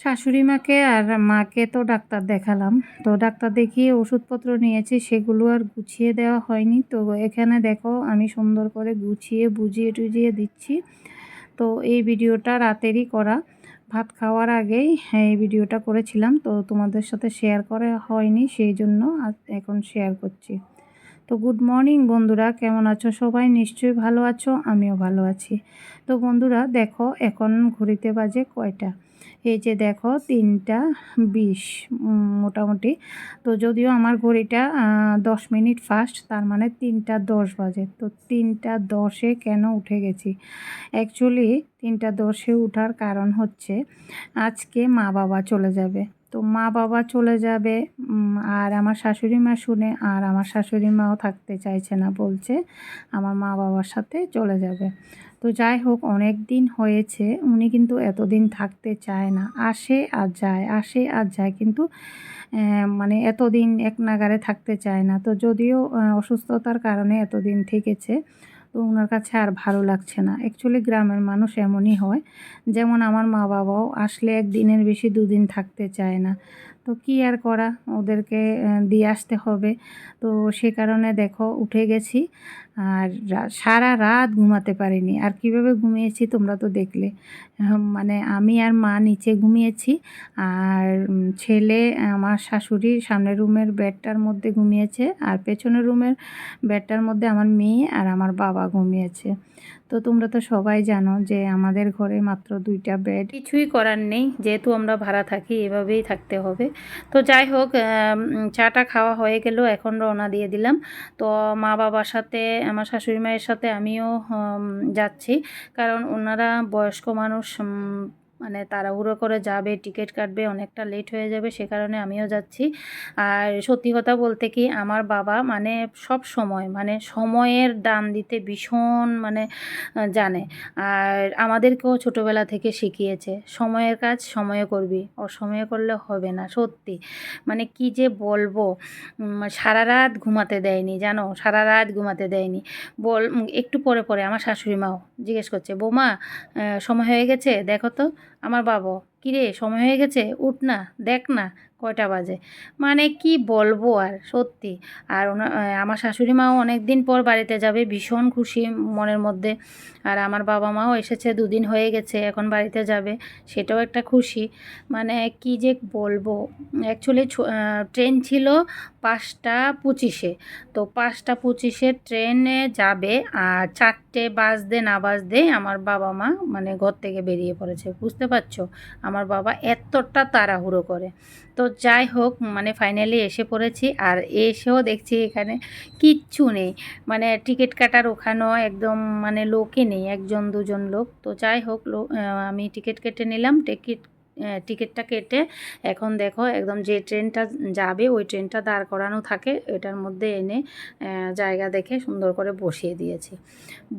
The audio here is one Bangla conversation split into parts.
শাশুড়ি মাকে আর মাকে তো ডাক্তার দেখালাম। তো ডাক্তার দেখিয়ে ওষুধপত্র নিয়েছি, সেগুলো আর গুছিয়ে দেওয়া হয়নি। তো এখানে দেখো, আমি সুন্দর করে গুছিয়ে, বুঝিয়ে টুজিয়ে দিচ্ছি। তো এই ভিডিওটা রাতেরই করা। ভাত খাওয়ার আগেই এই ভিডিওটা করেছিলাম। তো তোমাদের সাথে শেয়ার করা হয়নি, সেই জন্য এখন শেয়ার করছি। তো গুড মর্নিং বন্ধুরা, কেমন আছো সবাই? নিশ্চয়ই ভালো আছো, আমিও ভালো আছি। তো বন্ধুরা, দেখো, এখন ঘড়িতে বাজে কয়টা? এই যে দেখো তিনটা বিশ মোটামুটি। তো যদিও আমার ঘড়িটা দশ মিনিট ফাস্ট তার মানে তিনটা দশ বাজে। তো তিনটা দশে কেন উঠে গেছি? অ্যাকচুয়ালি তিনটা দশে উঠার কারণ হচ্ছে, আজকে মা বাবা চলে যাবে। তো মা বাবা চলে যাবে আর আমার শাশুড়ি মা শুনে, আর আমার শাশুড়ি মাও থাকতে চাইছে না, বলছে আমার মা বাবার সাথে চলে যাবে। তো যাই হোক, অনেক দিন হয়েছে, উনি কিন্তু এতদিন থাকতে চায় না। আসে আর যায়, আসে আর যায়, কিন্তু মানে এতদিন এক নাগারে থাকতে চায় না। তো যদিও অসুস্থতার কারণে এতদিন থেকেছে, তো ওনার কাছে আর ভালো লাগছে না। অ্যাকচুয়ালি গ্রামের মানুষ এমনই হয়, যেমন আমার মা বাবাও আসলে একদিনের বেশি দুদিন থাকতে চায় না। তো কি আর করা? ওদেরকে দিয়ে আসতে হবে। তো সে কারণে দেখো, উঠে গেছি। আর সারা রাত ঘুমাতে পারিনি। আর কীভাবে ঘুমিয়েছি তোমরা তো দেখলে। মানে আমি আর মা নিচে ঘুমিয়েছি। আর ছেলে, আমার শাশুড়ি সামনের রুমের বেডটার মধ্যে ঘুমিয়েছে। আর পেছনের রুমের বেডটার মধ্যে আমার মেয়ে আর আমার বাবা ঘুমিয়েছে। তো তোমরা তো সবাই জানো যে আমাদের ঘরে মাত্র দুইটা বেড কিছুই করার নেই, যেহেতু আমরা ভাড়া থাকি, এভাবেই থাকতে হবে। তো যাই হোক চাটা খাওয়া হয়ে গেল, এখন রওনা দিয়ে দিলাম। তো মা বাবার সাথে, আমার শাশুড়ি মায়ের সাথে আমিও যাচ্ছি। কারণ ওনারা বয়স্ক মানুষ মানে তাড়াহুড়ো করে যাবে, টিকিট কাটবে, অনেকটা লেট হয়ে যাবে, সে কারণে আমিও যাচ্ছি। আর সত্যি কথা বলতে কি, আমার বাবা মানে সব সময় মানে সময়ের দাম দিতে ভীষণ মানে জানে। আর আমাদেরকেও ছোটোবেলা থেকে শিখিয়েছে, সময়ের কাজ সময়ে করবি, অসময়ে করলে হবে না, সত্যি। মানে কি যে বলব সারা রাত ঘুমাতে দেয়নি, জানো? সারা রাত ঘুমাতে দেয়নি। বল, একটু পরে পরে, আমার শাশুড়ি মাও জিজ্ঞেস করছে, বৌমা সময় হয়ে গেছে? দেখো তো। আমার বাবা। কিরে সময় হয়ে গেছে? উঠ না দেখ না কয়টা বাজে? মানে কি বলব আর, সত্যি। আর আমার শাশুড়ি মাও অনেক দিন পর বাড়িতে যাবে, ভীষণ খুশি মনের মধ্যে। আর আমার বাবা মাও এসেছে, দুদিন হয়ে গেছে, এখন বাড়িতে যাবে, সেটাও একটা খুশি। মানে কি যে বলব অ্যাকচুয়ালি ট্রেন ছিল পাঁচটা পঁচিশে। তো পাঁচটা পঁচিশে ট্রেনে যাবে, আর চারটে বাজতে না বাজতে আমার বাবা মা মানে ঘর থেকে বেরিয়ে পড়েছে। বুঝতে পারছ? আমার বাবা এতটা তাড়াহুড়ো করে। তো যাই হোক মানে ফাইনালি এসে পড়েছি আর এসেও দেখছি এখানে কিচ্ছু নেই। মানে টিকিট কাটার ওখানেও একদম মানে লোকে নেই, একজন দুজন লোক। তো যাই হোক আমি টিকিট কেটে নিলাম। টিকিট টিকিটটা কেটে এখন দেখো একদম যে ট্রেনটা যাবে ওই ট্রেনটা দাঁড় করানো থাকে এটার মধ্যে এনে জায়গা দেখে সুন্দর করে বসিয়ে দিয়েছি।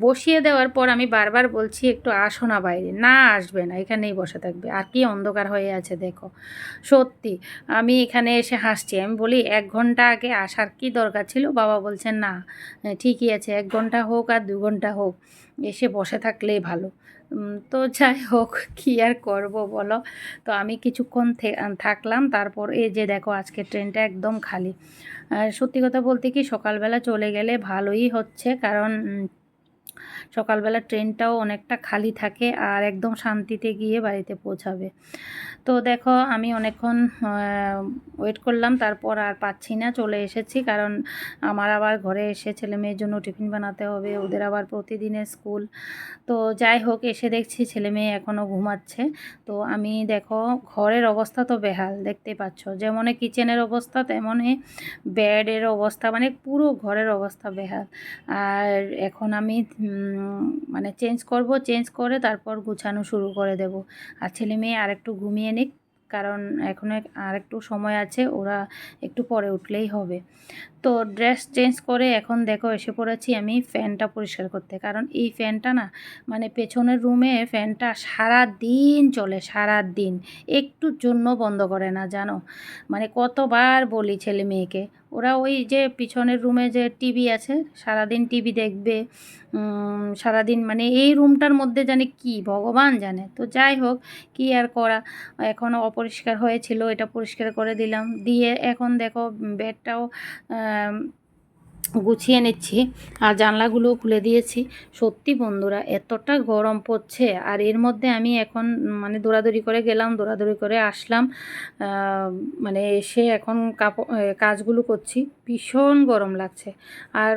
বসিয়ে দেওয়ার পর আমি বারবার বলছি একটু আসো না বাইরে, না আসবে না, এখানেই বসে থাকবে। আর কি অন্ধকার হয়ে আছে দেখো। সত্যি, আমি এখানে এসে হাসছি, আমি বলি এক ঘণ্টা আগে আসার কি দরকার ছিল? বাবা বলছেন, না ঠিকই আছে, এক ঘণ্টা হোক আর দু ঘণ্টা হোক, এসে বসে থাকলেই ভালো। তো যাই হোক, কী আর করব বলো? তো আমি কিছুক্ষণ থাকলাম, তারপর এই যে দেখো আজকে ট্রেনটা একদম খালি। সত্যি কথা বলতে কি সকালবেলা চলে গেলে ভালোই হচ্ছে, কারণ সকালবেলা ট্রেনটাও অনেকটা খালি থাকে আর একদম শান্তিতে গিয়ে বাড়িতে পৌঁছাবে। তো দেখো, আমি অনেকক্ষণ ওয়েট করলাম, তারপর আর পাচ্ছি না, চলে এসেছি। কারণ আমার আবার ঘরে এসে ছেলে মেয়ের জন্য টিফিন বানাতে হবে, ওদের আবার প্রতিদিনের স্কুল। তো যাই হোক, এসে দেখছি ছেলে মেয়ে এখনও ঘুমাচ্ছে। তো আমি দেখো, ঘরের অবস্থা তো বেহাল, দেখতে পাচ্ছ। যেমন কিচেনের অবস্থা তেমনই বেডের অবস্থা মানে পুরো ঘরের অবস্থা বেহাল। আর এখন আমি মানে চেঞ্জ করব চেঞ্জ করে তারপর গুছানো শুরু করে দেব। আর ছেলে মেয়ে আর একটু ঘুমিয়ে নিক, কারণ এখনও আর একটু সময় আছে, ওরা একটু পরে উঠলেই হবে। তো ড্রেস চেঞ্জ করে এখন দেখো, এসে পড়েছি আমি ফ্যানটা পরিষ্কার করতে। কারণ এই ফ্যানটা না মানে পেছনের রুমে ফ্যানটা সারা দিন চলে সারা দিন একটুর জন্য বন্ধ করে না, জানো? মানে কতবার বলি ছেলে মেয়েকে ওরা ওই যে পিছনের রুমে যে টিভি আছে, সারাদিন টিভি দেখবে সারাদিন মানে এই রুমটার মধ্যে জানে কি, ভগবান জানে। তো যাই হোক, কি আর করা? এখন অপরিষ্কার হয়েছিল, এটা পরিষ্কার করে দিলাম। দিয়ে এখন দেখো বেডটাও গুছিয়ে নিচ্ছি আর জানলাগুলো খুলে দিয়েছি। সত্যি বন্ধুরা, এতটা গরম পড়ছে আর এর মধ্যে আমি এখন মানে দৌড়াদৌড়ি করে গেলাম, দৌড়াদৌড়ি করে আসলাম। মানে এসে এখন কাপড় কাজগুলো করছি। ভীষণ গরম লাগছে। আর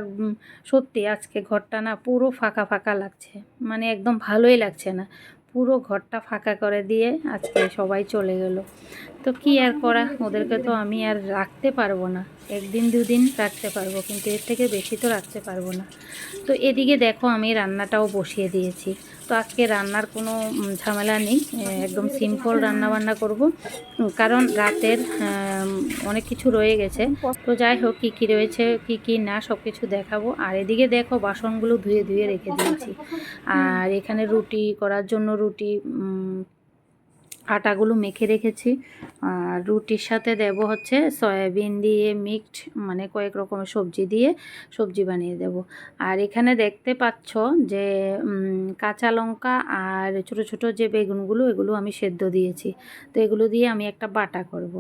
সত্যি আজকে ঘরটা না পুরো ফাঁকা ফাঁকা লাগছে। মানে একদম ভালোই লাগছে না। পুরো ঘরটা ফাঁকা করে দিয়ে আজকে সবাই চলে গেল। তো কি আর করা? ওদেরকে তো আমি আর রাখতে পারব না। একদিন দুদিন রাখতে পারব, কিন্তু এর থেকে বেশি তো রাখতে পারব না। তো এদিকে দেখো আমি রান্নাটাও বসিয়ে দিয়েছি। তো আজকে রান্নার কোনো ঝামেলা নেই। একদম সিম্পল রান্না বান্না করব কারণ রাতের অনেক কিছু রয়ে গেছে। তো যাই হোক, কী কী রয়েছে, কী কী না সব কিছু দেখাবো। আর এদিকে দেখো বাসনগুলো ধুয়ে ধুয়ে রেখে দিয়েছি। আর এখানে রুটি করার জন্য রুটি আটাগুলো মেখে রেখেছি। আর রুটির সাথে দেব হচ্ছে সয়াবিন দিয়ে মিক্সড মানে কয়েক রকমের সবজি দিয়ে সবজি বানিয়ে দেব। আর এখানে দেখতে পাচ্ছ যে কাঁচা লঙ্কা আর ছোট ছোট যে বেগুনগুলো, এগুলো আমি সেদ্ধ দিয়েছি। তো এগুলো দিয়ে আমি একটা বাটা করব।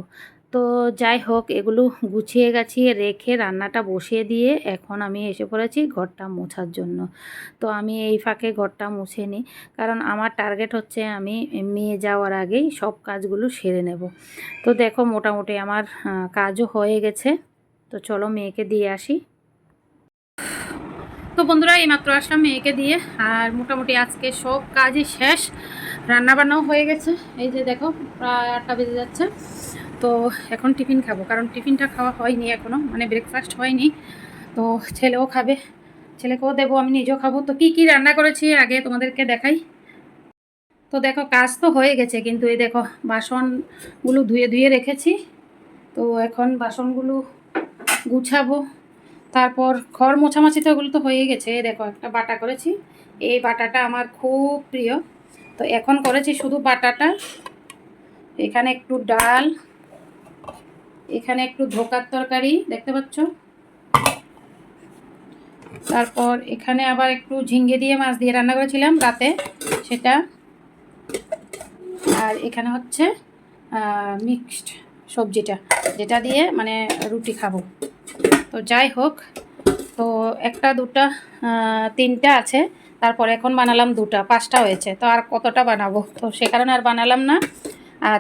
তো যাই হোক, এগুলো গুছিয়ে গাছিয়ে রেখে রান্নাটা বসিয়ে দিয়ে এখন আমি এসে পড়েছি ঘরটা মোছার জন্য। তো আমি এই ফাঁকে ঘরটা মুছে নিই, কারণ আমার টার্গেট হচ্ছে আমি মেয়ে যাওয়ার আগেই সব কাজগুলো সেরে নেব। তো দেখো মোটামুটি আমার কাজও হয়ে গেছে। তো চলো মেয়েকে দিয়ে আসি। তো বন্ধুরা, এইমাত্র আসলাম মেয়েকে দিয়ে, আর মোটামুটি আজকে সব কাজই শেষ। রান্নাবান্নাও হয়ে গেছে। এই যে দেখো প্রায় আটটা বেজে যাচ্ছে। তো এখন টিফিন খাব। কারণ টিফিনটা খাওয়া হয়নি এখনও মানে ব্রেকফাস্ট হয়নি। তো ছেলেও খাবে। ছেলেকেও দেবো, আমি নিজেও খাব। তো কি কি রান্না করেছি আগে তোমাদেরকে দেখাই। তো দেখো, কাজ তো হয়ে গেছে, কিন্তু এই দেখো, বাসনগুলো ধুয়ে ধুয়ে রেখেছি। তো এখন বাসনগুলো গুছাবো। তারপর খড় মোছামাছি তো ওগুলো তো হয়ে গেছে। দেখো, একটা বাটা করেছি। এই বাটাটা আমার খুব প্রিয়। তো এখন করেছি শুধু বাটাটা। এখানে একটু ডাল এখানে একটু ধোকার তরকারি, দেখতে পাচ্ছ? তারপর এখানে আবার একটু ঝিঙ্গে দিয়ে মাছ দিয়ে রান্না করেছিলাম রাতে, সেটা। আর এখানে হচ্ছে মিক্সড সবজিটা, যেটা দিয়ে মানে রুটি খাব। তো যাই হোক, তো একটা, দুটা তিনটা আছে, তারপর এখন বানালাম দুটা, পাঁচটা হয়েছে, তো আর কতটা বানাবো? তো সে কারণে আর বানালাম না।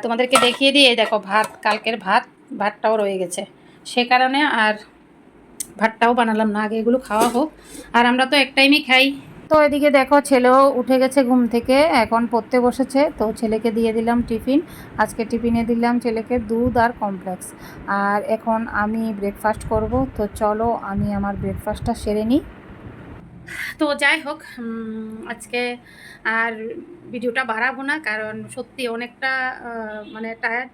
তোমাদেরকে দেখিয়ে দিয়ে, দেখো ভাত, কালকের ভাত। ভাতটাও রয়ে গেছে। সে কারণে আর ভাতটাও বানালাম না, আগে এগুলো খাওয়া হোক। আর আমরা তো এক টাইমই খাই। তো এদিকে দেখো, ছেলেও উঠে গেছে ঘুম থেকে, এখন পড়তে বসেছে। তো ছেলেকে দিয়ে দিলাম টিফিন। আজকে টিফিনে দিলাম ছেলেকে দুধ আর কমপ্লেক্স। আর এখন আমি ব্রেকফাস্ট করব। তো চলো, আমি আমার ব্রেকফাস্টটা সেরে নিই। তো যাই হোক আজকে আর ভিডিওটা বাড়াবো না, কারণ সত্যি অনেকটা মানে টায়ার্ড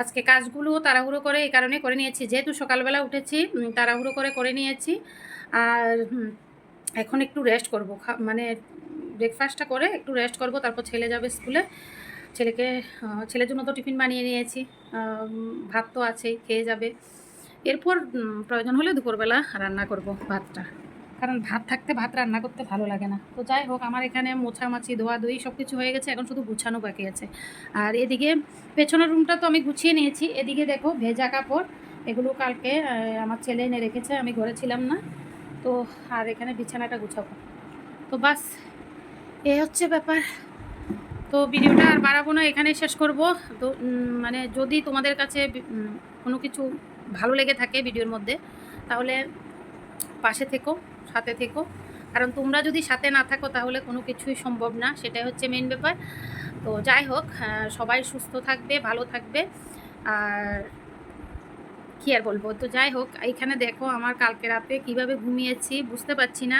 আজকে কাজগুলো তাড়াহুড়ো করে এই কারণে করে নিয়েছি। যেহেতু সকালবেলা উঠেছি তাড়াহুড়ো করে করে নিয়েছি। আর এখন একটু রেস্ট করব। মানে ব্রেকফাস্টটা করে একটু রেস্ট করব, তারপর ছেলে যাবে স্কুলে। ছেলেকে ছেলের জন্য তো টিফিন বানিয়ে নিয়েছি। ভাত তো আছেই, খেয়ে যাবে। এরপর প্রয়োজন হলে দুপুরবেলা রান্না করব ভাতটা। কারণ ভাত থাকতে ভাত, রান্না করতে ভালো লাগে না। তো যাই হোক, আমার এখানে মোছামাছি ধোয়া ধোয়াধুয়ি সব কিছু হয়ে গেছে, এখন শুধু গুছানো বাকি আছে। আর এদিকে পেছনের রুমটা তো আমি গুছিয়ে নিয়েছি। এদিকে দেখো ভেজা কাপড়, এগুলো কালকে আমার ছেলে এনে রেখেছে, আমি ঘরে ছিলাম না। তো আর এখানে বিছানাটা গুছাবো। তো বাস এই হচ্ছে ব্যাপার। তো ভিডিওটা আর বাড়াবো না, এখানেই শেষ করব। তো মানে যদি তোমাদের কাছে কোনো কিছু ভালো লেগে থাকে ভিডিওর মধ্যে, তাহলে পাশে থেকো। সাথে থেকো। কারণ তোমরা যদি সাথে না থাকো তাহলে কোনো কিছুই সম্ভব না, সেটাই হচ্ছে মেন ব্যাপার। তো যাই হোক সবাই সুস্থ থাকবে, ভালো থাকবে। আর কি আর বলব? তো যাই হোক, এইখানে দেখো আমার কালকে রাতে কীভাবে ঘুমিয়েছি, বুঝতে পারছি না।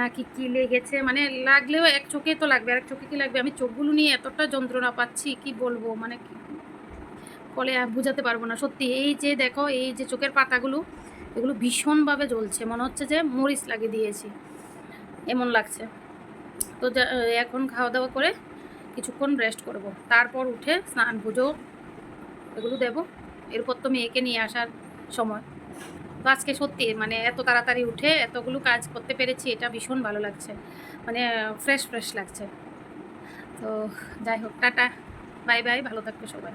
নাকি কি লেগেছে? মানে লাগলেও এক চোখে তো লাগবে আর এক চোখে কি লাগবে? আমি চোখগুলো নিয়ে এতটা যন্ত্রণা পাচ্ছি, কি বলব? মানে বলে বোঝাতে পারব না। সত্যি, এই যে দেখো, এই যে চোখের পাতাগুলো এগুলো ভীষণভাবে জ্বলছে। মনে হচ্ছে যে মরিচ লাগিয়ে দিয়েছি। এমন লাগছে। তো এখন খাওয়া দাওয়া করে কিছুক্ষণ রেস্ট করব। তারপর উঠে স্নান, পুজো এগুলো দেব। এরপর তো মেয়েকে নিয়ে আসার সময়। তো আজকে সত্যি মানে এত তাড়াতাড়ি উঠে এতগুলো কাজ করতে পেরেছি, এটা ভীষণ ভালো লাগছে। মানে ফ্রেশ ফ্রেশ লাগছে। তো যাই হোক, টাটা। বাই বাই, ভালো থাকবে সবাই।